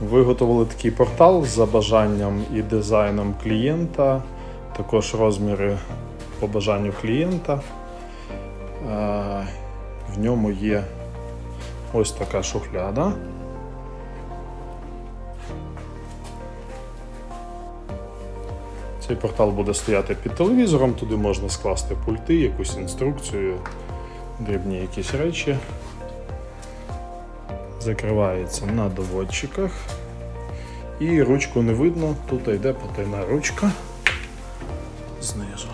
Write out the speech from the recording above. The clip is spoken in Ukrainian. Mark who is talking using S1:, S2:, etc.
S1: Виготовили такий портал за бажанням і дизайном клієнта, також розміри по бажанню клієнта. Е, В ньому є ось така шухляда. Цей портал буде стояти під телевізором, туди можна скласти пульти, якусь інструкцію, дрібні якісь речі. Закривається на доводчиках. І ручку не видно, тут йде потайна ручка знизу.